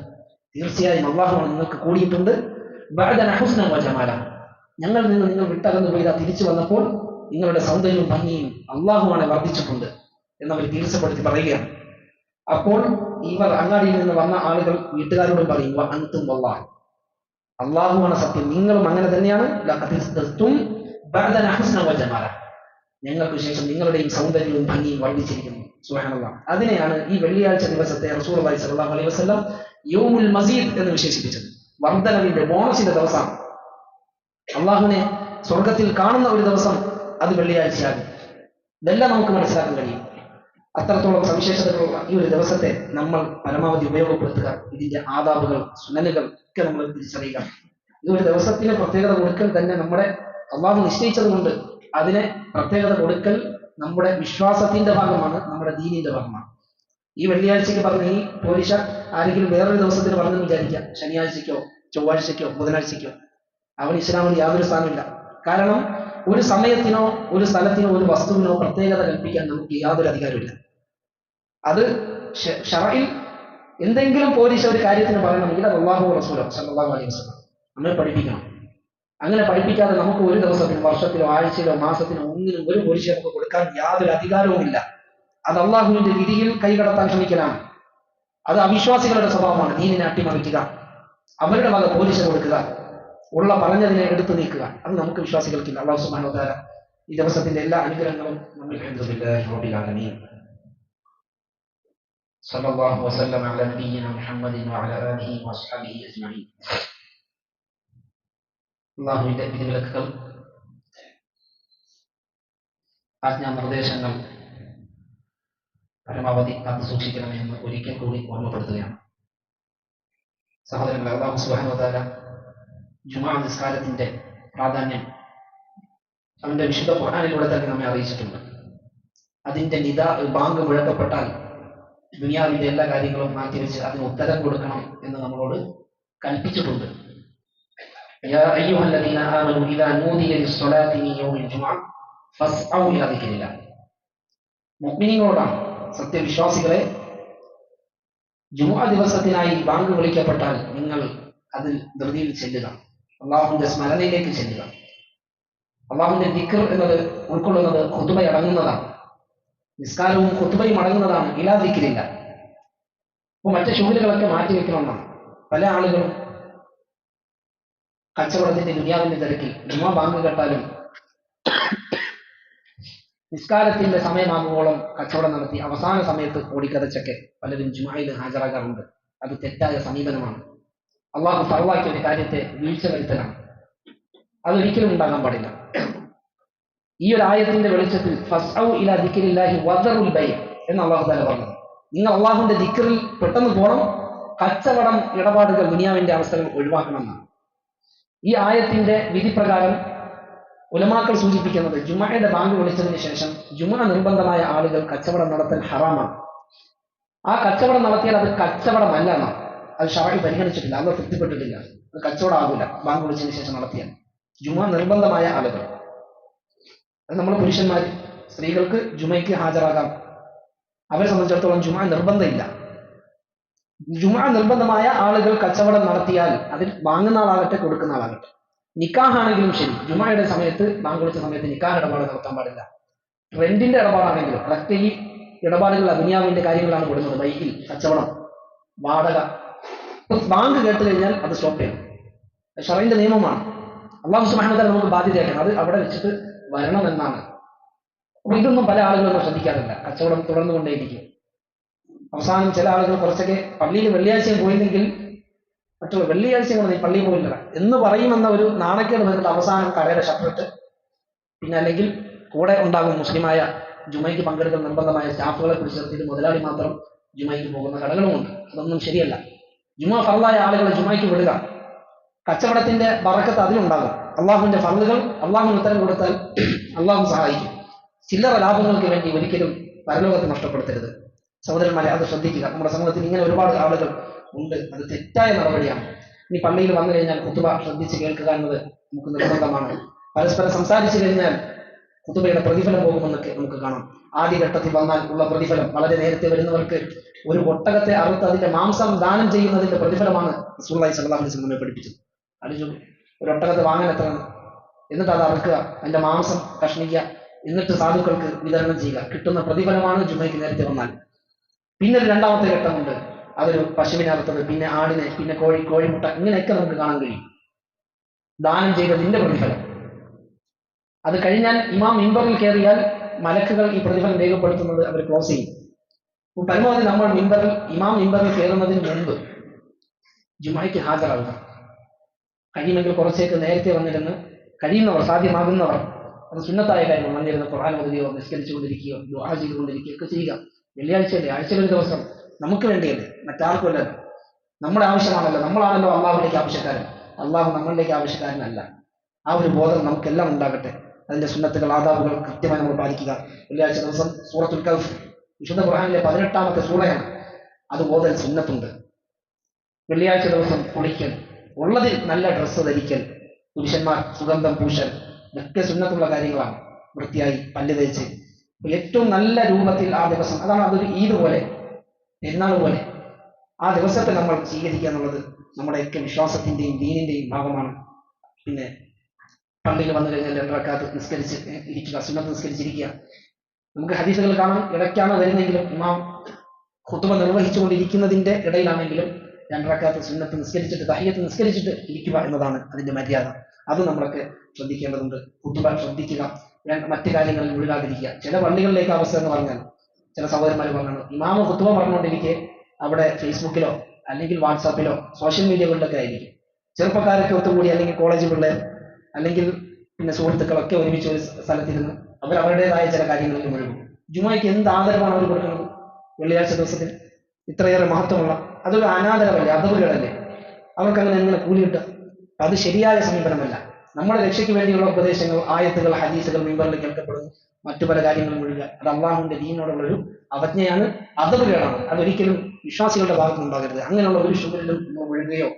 തീർച്ചയായും അള്ളാഹു നിങ്ങൾക്ക് കൂടിയിട്ടുണ്ട്. ബഅദ ഹുസ്ന വ ജമാല. ഞങ്ങൾ നിന്ന് നിങ്ങൾ വിട്ടകന്നു പോയി തിരിച്ചു വന്നപ്പോൾ നിങ്ങളുടെ സൗന്ദര്യവും ഭംഗിയും അള്ളാഹുവാണ് വർദ്ധിച്ചിട്ടുണ്ട് എന്നവർ തീർച്ചപ്പെടുത്തി പറയുകയാണ്. അപ്പോൾ ഇവർ അങ്ങാടിയിൽ നിന്ന് വന്ന ആളുകൾ വീട്ടുകാരോട് പറയും അന്തും വല്ലാഹ്. അള്ളാഹുവാണ് സത്യം. നിങ്ങളും അങ്ങനെ തന്നെയാണ്. ലഖദ് ഞങ്ങൾക്ക് ശേഷം നിങ്ങളുടെയും സൗന്ദര്യവും ഭംഗിയും വർദ്ധിച്ചിരിക്കുന്നു. സുഹാനുള്ള അതിനെയാണ് ഈ വെള്ളിയാഴ്ച ദിവസത്തെ സ്വല്ലല്ലാഹു അലൈഹി വസല്ലം യോമുൽ മസീദ് എന്ന് വിശേഷിപ്പിച്ചത്. വർദ്ധനവിന്റെ ബോണസിന്റെ ദിവസം. അള്ളാഹുവിനെ സ്വർഗത്തിൽ കാണുന്ന ഒരു ദിവസം അത് വെള്ളിയാഴ്ചയാകും ഇതെല്ലാം നമുക്ക് മനസ്സിലാക്കാൻ കഴിയും. അത്രത്തോളം സവിശേഷതകളുള്ള ഈ ഒരു ദിവസത്തെ നമ്മൾ പരമാവധി ഉപയോഗപ്പെടുത്തുക. ഇതിന്റെ ആദാബുകൾ സുനലുകൾ ഒക്കെ നമ്മൾ തിരിച്ചറിയുക. ഈ ഒരു ദിവസത്തിന് പ്രത്യേകത കൊടുക്കൽ തന്നെ നമ്മുടെ അള്ളാഹു നിശ്ചയിച്ചത് കൊണ്ട് അതിനെ പ്രത്യേകത കൊടുക്കൽ നമ്മുടെ വിശ്വാസത്തിന്റെ ഭാഗമാണ് നമ്മുടെ ദീനിന്റെ ഭാഗമാണ്. ഈ വെള്ളിയാഴ്ചക്ക് പറഞ്ഞ ഈ പോലീശ ആരെങ്കിലും വേറൊരു ദിവസത്തിന് പറഞ്ഞെന്ന് വിചാരിക്കാം. ശനിയാഴ്ചക്കോ ചൊവ്വാഴ്ചക്കോ ബുധനാഴ്ചക്കോ അവൻ ഇസ്ലാമിൽ യാതൊരു സ്ഥാനമില്ല കാരണം ഒരു സമയത്തിനോ ഒരു സ്ഥലത്തിനോ ഒരു വസ്തുവിനോ പ്രത്യേകത കൽപ്പിക്കാൻ നമുക്ക് യാതൊരു അധികാരമില്ല അത് ഷറയിൽ എന്തെങ്കിലും പോലീസ് ഒരു കാര്യത്തിന് പറയണമെങ്കിൽ അത് അള്ളാഹു റസൂലോ സല്ലാഹു അലൈഹി വസല്ലം. നമ്മെ പഠിപ്പിക്കണം. അങ്ങനെ പഠിപ്പിക്കാതെ നമുക്ക് ഒരു ദിവസത്തിനോ വർഷത്തിലോ ആഴ്ചയിലോ മാസത്തിനോ ഒന്നിനും ഒരു പോലീസ് നമുക്ക് കൊടുക്കാൻ യാതൊരു അധികാരവുമില്ല അത് അള്ളാഹുവിന്റെ വിധിയിൽ കൈകടത്താൻ ശ്രമിക്കലാണ് അത് അവിശ്വാസികളുടെ സ്വഭാവമാണ് ദീനിനെ അട്ടിമറിക്കുക അവരുടെ വക പോലീസ് കൊടുക്കുക ഉള്ള പറഞ്ഞതിനെ എടുത്തു നീക്കുക അത് നമുക്ക് വിശ്വാസികൾക്കില്ല അള്ളാഹു സുബ്ഹാനഹു വ തആല ഈ ദിവസത്തിന്റെ എല്ലാ അനുഗ്രഹങ്ങളും നമ്മൾ അൽഹംദുലില്ലാഹി റബ്ബിൽ ആലമീൻ صلى الله وسلم على نبينا محمد وعلى آله وأصحابه أجمعين അള്ളാഹുവിന്റെ വിധിവിലക്കുകൾ. ആജ്ഞാ നിർദ്ദേശങ്ങൾ പരമാവധി കാത്തു സൂക്ഷിക്കണമെന്ന് ഒരിക്കൽ കൂടി ഓർമ്മപ്പെടുത്തുകയാണ്. സഹോദരങ്ങളെ അള്ളാഹു സുഹാനോദാര ജുമാ നിസ്കാരത്തിന്റെ പ്രാധാന്യം അവന്റെ വിശുദ്ധ ഖുർആാനിലൂടെ തന്നെ നമ്മെ അറിയിച്ചിട്ടുണ്ട്. അതിന്റെ നിത ബാങ്ക് മുഴക്കപ്പെട്ടാൽ ദുനിയാവിന്റെ എല്ലാ കാര്യങ്ങളും മാറ്റിവെച്ച് അതിന് ഉത്തരം കൊടുക്കണം എന്ന് നമ്മളോട് കൽപ്പിച്ചിട്ടുണ്ട്. يا أيها الذين آمنوا إذا نودي للصلاة من يوم الجمعة فاسعوا إلى ذكر الله മുഅ്മിനീങ്ങളോടാണ് സത്യവിശ്വാസികളെ ജുമുഅ ദിവസത്തിനായി ബാങ്ക് വിളിക്കപ്പെട്ടാൽ നിങ്ങൾ അതിൽ ധൃതിയിൽ ചെല്ലുക അള്ളാഹുവിന്റെ സ്മരണയിലേക്ക് ചെല്ലുക അള്ളാഹുവിന്റെ ദിക്ർ എന്നത് ഉൾക്കൊള്ളുന്നത് ഖുതുബ അടങ്ങുന്നതാണ് നിസ്കാരവും ഖുതുബയും അടങ്ങുന്നതാണ് ഇലാ ദിക്രില്ല അപ്പോൾ മറ്റു ശൂലുകളൊക്കെ മാറ്റി വെക്കണമെന്നാണ് പല ആളുകളും കച്ചവടത്തിന്റെ ദുനിയാവിന്റെ തിരക്കിൽ ജുമാ ബാങ്ക് കേട്ടാലും നിസ്കാരത്തിന്റെ സമയമാകുമ്പോളം കച്ചവടം നടത്തി അവസാന സമയത്ത് ഓടിക്കതച്ചൊക്കെ പലരും ജുമായിൽ ഹാജരാകാറുണ്ട്. അത് തെറ്റായ സമീപനമാണ്. അള്ളാഹു ഫറവാക്കിയ ഒരു കാര്യത്തെ വീഴ്ച വരുത്തലാണ് അതൊരിക്കലും ഉണ്ടാകാൻ പാടില്ല. ഈ ഒരു ആയത്തിന്റെ വെളിച്ചത്തിൽ അള്ളാഹു താല പറഞ്ഞത് നിങ്ങൾ അള്ളാഹുവിന്റെ ദിക്കറിൽ പെട്ടെന്ന് പോകണം കച്ചവടം ഇടപാടുകൾ ദുനിയാവിന്റെ അവസ്ഥകൾ ഒഴിവാക്കണം എന്നാണ്. ഈ ആയത്തിന്റെ വിധി പ്രകാരം ഉലമാക്കൾ സൂചിപ്പിക്കുന്നത് ജുമയുടെ ബാങ്ക് വിളിച്ചതിന് ശേഷം ജുമ നിർബന്ധമായ ആളുകൾ കച്ചവടം നടത്തൽ ഹറാമാണ്. ആ കച്ചവടം നടത്തിയാൽ അത് കച്ചവടമല്ല എന്നാണ്. അത് ഷറായി പരിഗണിച്ചിട്ടില്ല. അത് തൃപ്തിപ്പെട്ടിട്ടില്ല. അത് കച്ചവടം ആകില്ല ബാങ്ക് വിളിച്ചതിന് ശേഷം നടത്തിയാൽ. ജുമ നിർബന്ധമായ ആളുകൾ. അത് നമ്മൾ പുരുഷന്മാർ സ്ത്രീകൾക്ക് ജുമയ്ക്ക് ഹാജരാകാം. അവരെ സംബന്ധിച്ചിടത്തോളം ജുമ നിർബന്ധമില്ല. ജുമ നിർബന്ധമായ ആളുകൾ കച്ചവടം നടത്തിയാൽ അതിൽ വാങ്ങുന്ന ആളാകട്ടെ കൊടുക്കുന്ന ആളാകട്ടെ. നിക്കാഹാണെങ്കിലും ശരി. ജുമായുടെ സമയത്ത് ബാങ്ക് വിളിച്ച സമയത്ത് നിക്കാഹ് ഇടപാട് നടത്താൻ പാടില്ല. റെന്റിന്റെ ഇടപാടാണെങ്കിലും അതൊക്കെ ഈ ഇടപാടുകൾ അഭിനിയാവിന്റെ കാര്യങ്ങളാണ് കൊടുക്കുന്നത് ബൈക്കിൽ കച്ചവടം വാടക. ബാങ്ക് കേട്ട് കഴിഞ്ഞാൽ അത് സ്റ്റോപ്പ് ചെയ്യണം. ഷറൈന്റെ നിയമമാണ്. അള്ളാഹു സുബാനത്താൽ നമുക്ക് ബാധ്യതയാക്കണം. അത് അവിടെ വെച്ചിട്ട് വരണമെന്നാണ്. ഇതൊന്നും പല ആളുകളും ശ്രദ്ധിക്കാറില്ല. കച്ചവടം തുടർന്നുകൊണ്ടേയിരിക്കും. അവസാനം ചില ആളുകൾ കുറച്ചൊക്കെ പള്ളിയിൽ വെള്ളിയാഴ്ചയും പോയില്ലെങ്കിൽ മറ്റുള്ള വെള്ളിയാഴ്ചയും കൂടെ നീ പള്ളിയിൽ പോയില്ല എന്ന് പറയുമെന്ന ഒരു നാണക്കേട് വന്നിട്ട് അവസാനം കടയുടെ ഷട്ടറിട്ട് പിന്നെ അല്ലെങ്കിൽ കൂടെ ഉണ്ടാകും മുസ്ലിമായ ജുമയ്ക്ക് പങ്കെടുക്കുന്ന നിർബന്ധമായ സ്റ്റാഫുകളെ കുറിച്ച് നിർത്തിയിട്ട് മുതലാളി മാത്രം ജുമയ്ക്ക് പോകുന്ന കടകളുമുണ്ട് അതൊന്നും ശരിയല്ല. ജുമ ഫറലായ ആളുകളെ ജുമയ്ക്ക് വിടുക. കച്ചവടത്തിന്റെ വറക്കത്ത് അതിലുണ്ടാകും. അള്ളാഹുവിന്റെ ഫറലുകൾ അള്ളാഹുവിന് ഉത്തരം കൊടുത്താൽ അള്ളാഹു സഹായിക്കും. ചില്ലറ ലാഭങ്ങൾക്ക് വേണ്ടി ഒരിക്കലും പരലോകത്ത് നഷ്ടപ്പെടുത്തരുത്. സഹോദരന്മാരെ അത് ശ്രദ്ധിക്കുക. നമ്മുടെ സമൂഹത്തിൽ ഇങ്ങനെ ഒരുപാട് ആളുകൾ ഉണ്ട്. അത് തെറ്റായ നടപടിയാണ്. ഇനി പള്ളിയിൽ വന്നു കഴിഞ്ഞാൽ കുത്തുബ ശ്രദ്ധിച്ച് കേൾക്കുക എന്നത് നമുക്ക് നിർബന്ധമാണ്. പരസ്പരം സംസാരിച്ചു കഴിഞ്ഞാൽ കുത്തുബയുടെ പ്രതിഫലം പോകുമെന്നൊക്കെ നമുക്ക് കാണാം. ആദ്യഘട്ടത്തിൽ വന്നാൽ ഉള്ള പ്രതിഫലം വളരെ നേരത്തെ വരുന്നവർക്ക് ഒരു ഒട്ടകത്തെ അറുത്ത് അതിന്റെ മാംസം ദാനം ചെയ്യുന്നതിന്റെ പ്രതിഫലമാണ് റസൂലുള്ളാഹി സല്ലാഹുലി നമ്മെ പഠിപ്പിച്ചത്. അടിച്ചു ഒരു ഒട്ടകത്തെ വാങ്ങാൻ എത്രയാണ് എന്നിട്ട് അത് അറുക്കുക. അതിന്റെ മാംസം കഷ്ണിക്കുക. എന്നിട്ട് സാധുക്കൾക്ക് വിതരണം ചെയ്യുക. കിട്ടുന്ന പ്രതിഫലമാണ് ജുമയ്ക്ക് നേരത്തെ വന്നാൽ. പിന്നെ ഒരു രണ്ടാമത്തെ ഘട്ടമുണ്ട്. അതൊരു പശുവിനെ അറുത്തത് പിന്നെ ആടിനെ പിന്നെ കോഴി കോഴിമുട്ട ഇങ്ങനെയൊക്കെ നമുക്ക് കാണാൻ കഴിയും. ദാനം ചെയ്തതിന്റെ പ്രതിഫലം. അത് കഴിഞ്ഞാൽ ഇമാം മിമ്പറിൽ കയറിയാൽ മലക്കുകൾ ഈ പ്രതിഫലം രേഖപ്പെടുത്തുന്നത് അവർ ക്ലോസ് ചെയ്യും. പരമാവധി നമ്മൾ മിമ്പറിൽ ഇമാം മിമ്പറിൽ കയറുന്നതിന് മുമ്പ് ജുമായ്ക്ക് ഹാജരാകുക കഴിയുമെങ്കിൽ കുറച്ചേക്ക് നേരത്തെ വന്നിരുന്ന് കഴിയുന്നവർ സാധ്യമാകുന്നവർ അത് സുന്നത്തായ കാര്യങ്ങൾ വന്നിരുന്ന് ഖുർആൻ ഓതുകയോ നിസ്കരിച്ചുകൊണ്ടിരിക്കുകയോ ദുആ ചെയ്തുകൊണ്ടിരിക്കുകയോ ഒക്കെ ചെയ്യുക. വെള്ളിയാഴ്ചയല്ലേ? ആഴ്ചയിൽ ഒരു ദിവസം. നമുക്ക് വേണ്ടിയല്ലേ? മറ്റാർക്കും അല്ലല്ലോ നമ്മുടെ ആവശ്യമാണല്ലോ. നമ്മളാണല്ലോ അള്ളാഹുലേക്ക് ആവശ്യക്കാരൻ. അള്ളാഹു നമ്മളിലേക്ക് ആവശ്യക്കാരനല്ല. ആ ഒരു ബോധം നമുക്കെല്ലാം ഉണ്ടാകട്ടെ. അതിന്റെ സുന്നത്തുകൾ ആദാബുകൾ കൃത്യമായി നമ്മൾ പാലിക്കുക. വെള്ളിയാഴ്ച ദിവസം സൂറത്തുൽ കൽഫ് വിശുദ്ധ ഖുർഹാനിലെ പതിനെട്ടാമത്തെ സൂറയാണ്. അത് ഓതൽ സുന്നത്തുണ്ട്. വെള്ളിയാഴ്ച ദിവസം കുളിക്കൽ ഉള്ളതിൽ നല്ല ഡ്രസ്സ് ധരിക്കൽ. പുരുഷന്മാർ സുഗന്ധം പൂശൽ. ഇതൊക്കെ സുന്നത്തുള്ള കാര്യങ്ങളാണ്. വൃത്തിയായി പല്ല് തേച്ച് ഏറ്റവും നല്ല രൂപത്തിൽ ആ ദിവസം അതാണ് അതൊരു ഈദ് പോലെ പെരുന്നാൾ പോലെ ആ ദിവസത്തെ നമ്മൾ സ്വീകരിക്കുക എന്നുള്ളത് നമ്മുടെയൊക്കെ വിശ്വാസത്തിന്റെയും ദീനിന്റെയും ഭാഗമാണ്. പിന്നെ പള്ളിയിൽ വന്നു കഴിഞ്ഞാൽ രണ്ടരക്കാത്ത് നിസ്കരിച്ച് ഇരിക്കുക സുന്നത്ത് നിസ്കരിച്ചിരിക്കുക. നമുക്ക് ഹദീസുകൾ കാണാം ഇടയ്ക്കാണ് വരുന്നെങ്കിലും ഇമാം ഖുത്തുബ നിർവഹിച്ചുകൊണ്ടിരിക്കുന്നതിന്റെ ഇടയിലാണെങ്കിലും രണ്ടരക്കാത്ത് സുന്നത്ത് നിസ്കരിച്ചിട്ട് ദഹ്യത്ത് നിസ്കരിച്ചിട്ട് ഇരിക്കുക എന്നതാണ് അതിന്റെ മര്യാദ. അത് നമ്മളൊക്കെ ശ്രദ്ധിക്കേണ്ടതുണ്ട്. കുട്ടികൾ ശ്രദ്ധിക്കുക. മറ്റു കാര്യങ്ങളിൽ മുഴുകാതിരിക്കുക. ചില പള്ളികളിലേക്ക് അവസ്ഥ എന്ന് പറഞ്ഞാൽ ചില സഹോദരന്മാർ പറഞ്ഞാണ് ഇമാമ കുത്തുവ പറഞ്ഞുകൊണ്ടിരിക്കെ അവിടെ ഫേസ്ബുക്കിലോ അല്ലെങ്കിൽ വാട്സാപ്പിലോ സോഷ്യൽ മീഡിയകളിലൊക്കെ ആയിരിക്കും. ചെറുപ്പക്കാരൊക്കെ ഒത്തുകൂടി അല്ലെങ്കിൽ കോളേജ് പിള്ളേർ അല്ലെങ്കിൽ പിന്നെ സുഹൃത്തുക്കളൊക്കെ ഒരുമിച്ച് ഒരു സ്ഥലത്തിരുന്ന് അവർ അവരുടേതായ ചില കാര്യങ്ങളിൽ മുഴുകും. ജുമായ്ക്ക് എന്ത് ആദരവാണ് അവർ കൊടുക്കുന്നത്? വെള്ളിയാഴ്ച ദിവസത്തിൽ ഇത്രയേറെ മഹത്വമുള്ള അതൊരു അനാദരവല്ലേ? അതവുകളല്ലേ അവർക്ക് അങ്ങനെ എങ്ങനെ കൂലി കിട്ടുക? അത് ശരിയായ സമീപനമല്ല. നമ്മുടെ രക്ഷയ്ക്ക് വേണ്ടിയുള്ള ഉപദേശങ്ങൾ ആയത്തുകൾ ഹദീസുകൾ മിമ്പറിൽ കേൾക്കപ്പെടുന്നു. മറ്റു പല കാര്യങ്ങളും മുഴുക അത് അള്ളാഹുവിന്റെ ദീനോടുള്ള ഒരു അവജ്ഞയാണ്. അതവുകളാണ് അതൊരിക്കലും വിശ്വാസികളുടെ ഭാഗത്തുനിന്നുണ്ടാകരുത് അങ്ങനെയുള്ള ഒരു ഷുഗറിലും മുഴുകുകയോ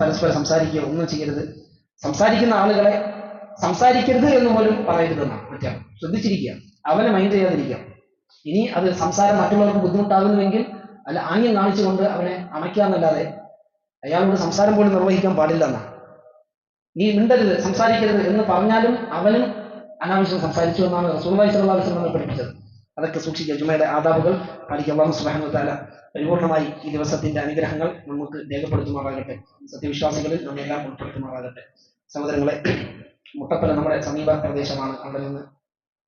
പരസ്പരം സംസാരിക്കുകയോ ഒന്നും ചെയ്യരുത്. സംസാരിക്കുന്ന ആളുകളെ സംസാരിക്കരുത് എന്ന് പോലും പറയരുതെന്നാണ് മറ്റേ ശ്രദ്ധിച്ചിരിക്കുക. അവനെ മൈൻഡ് ചെയ്യാതിരിക്കുക. ഇനി അത് സംസാരം മറ്റുള്ളവർക്ക് ബുദ്ധിമുട്ടാകുന്നുവെങ്കിൽ അല്ല ആംഗ്യം കാണിച്ചുകൊണ്ട് അവനെ അണയ്ക്കാന്നല്ലാതെ അയാളോട് സംസാരം പോലും നിർവഹിക്കാൻ പാടില്ല എന്നാണ്. നീ മിണ്ടരുത് സംസാരിക്കരുത് എന്ന് പറഞ്ഞാലും അവനും അനാവശ്യം സംസാരിച്ചു എന്നാണ് അലൈഹി വസല്ലം പഠിപ്പിച്ചത്. അതൊക്കെ സൂക്ഷിക്കുക. ജുമയുടെ ആദാബുകൾ പാലിക്കുക അള്ളാഹു സുബ്ഹാനഹു താല പരിപൂർണമായി ഈ ദിവസത്തിന്റെ അനുഗ്രഹങ്ങൾ നമുക്ക് രേഖപ്പെടുത്തുമാറാകട്ടെ. സത്യവിശ്വാസികളിൽ നമ്മെല്ലാം ഉൾപ്പെടുത്തുമാറാകട്ടെ. സഹോദരങ്ങളെ മുട്ടപ്പല നമ്മുടെ സമീപ പ്രദേശമാണ്. അവിടെ നിന്ന്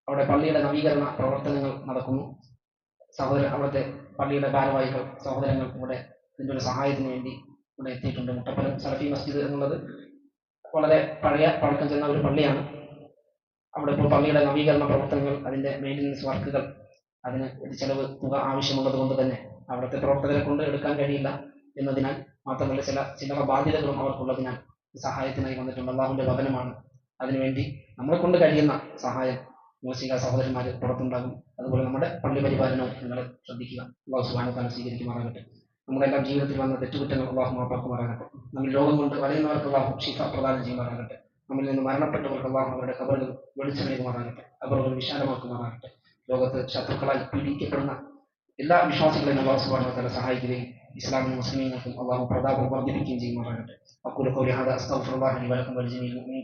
അവിടെ പള്ളിയുടെ നവീകരണ പ്രവർത്തനങ്ങൾ നടക്കുന്നു. സഹോദരൻ അവിടുത്തെ പള്ളിയുടെ ഭാരവാഹികൾ സഹോദരങ്ങൾ ഇവിടെ ഇതിന്റെ ഒരു സഹായത്തിന് വേണ്ടി ഇവിടെ എത്തിയിട്ടുണ്ട്. മുട്ടപ്പലം സലഫി മസ്ജിദ് എന്നുള്ളത് വളരെ പഴയ പഴക്കം ചെന്ന ഒരു പള്ളിയാണ്. അവിടെ ഇപ്പോൾ പള്ളിയുടെ നവീകരണ പ്രവർത്തനങ്ങൾ അതിന്റെ മെയിന്റനൻസ് വർക്കുകൾ അതിന് ഒരു ചെലവ് തുക ആവശ്യമുള്ളത് കൊണ്ട് തന്നെ അവിടുത്തെ പ്രവർത്തകരെ കൊണ്ട് എടുക്കാൻ കഴിയില്ല എന്നതിനാൽ മാത്രമല്ല ചില ചില്ലറ ബാധ്യതകളും അവർക്കുള്ളതിനാൽ സഹായത്തിനായി വന്നിട്ടുണ്ട്. അള്ളാഹുവിന്റെ ഭവനമാണ് അതിനുവേണ്ടി നമ്മളെ കൊണ്ട് കഴിയുന്ന സഹായം മൂസിക സഹോദരന്മാർ പുറത്തുണ്ടാകും. അതുപോലെ നമ്മുടെ പള്ളി പരിപാലനവും നിങ്ങൾ ശ്രദ്ധിക്കുക. അള്ളാഹു സുബാനത്താൻ സ്വീകരിക്കുമാറാകട്ടെ. നമ്മുടെല്ലാം ജീവിതത്തിൽ വന്ന തെറ്റുകുറ്റങ്ങൾ അള്ളാഹു മാപ്പാക്കുമാറാകട്ടെ. നമ്മൾ ലോകം കൊണ്ട് വലയുന്നവർക്ക് അള്ളാഹു ഷിഫ പ്രദാനം ചെയ്യുമാറാകട്ടെ. നമ്മിൽ നിന്ന് മരണപ്പെട്ടവർക്ക് അള്ളാഹു അവരുടെ കബറുകൾ വെളിച്ചമേകുമാറാകട്ടെ കബറുകൾ വിശാലമാക്കുമാറാകട്ടെ. ലോകത്ത് ശത്രുക്കളാൽ പീഡിക്കപ്പെടുന്ന എല്ലാ വിശ്വാസികളെയും അള്ളാഹു സുബാനത്തല സഹായിക്കുകയും ഇസ്ലാമിനും മുസ്ലിങ്ങൾക്കും അള്ളാഹു പ്രതാപം വർദ്ധിപ്പിക്കുകയും ചെയ്യുമാറാകട്ടെ. അക്കൂലക്കൗലി ഹാദ അസ്തഫുർ അള്ളാഹു അലി വലിച്ചു വലിയ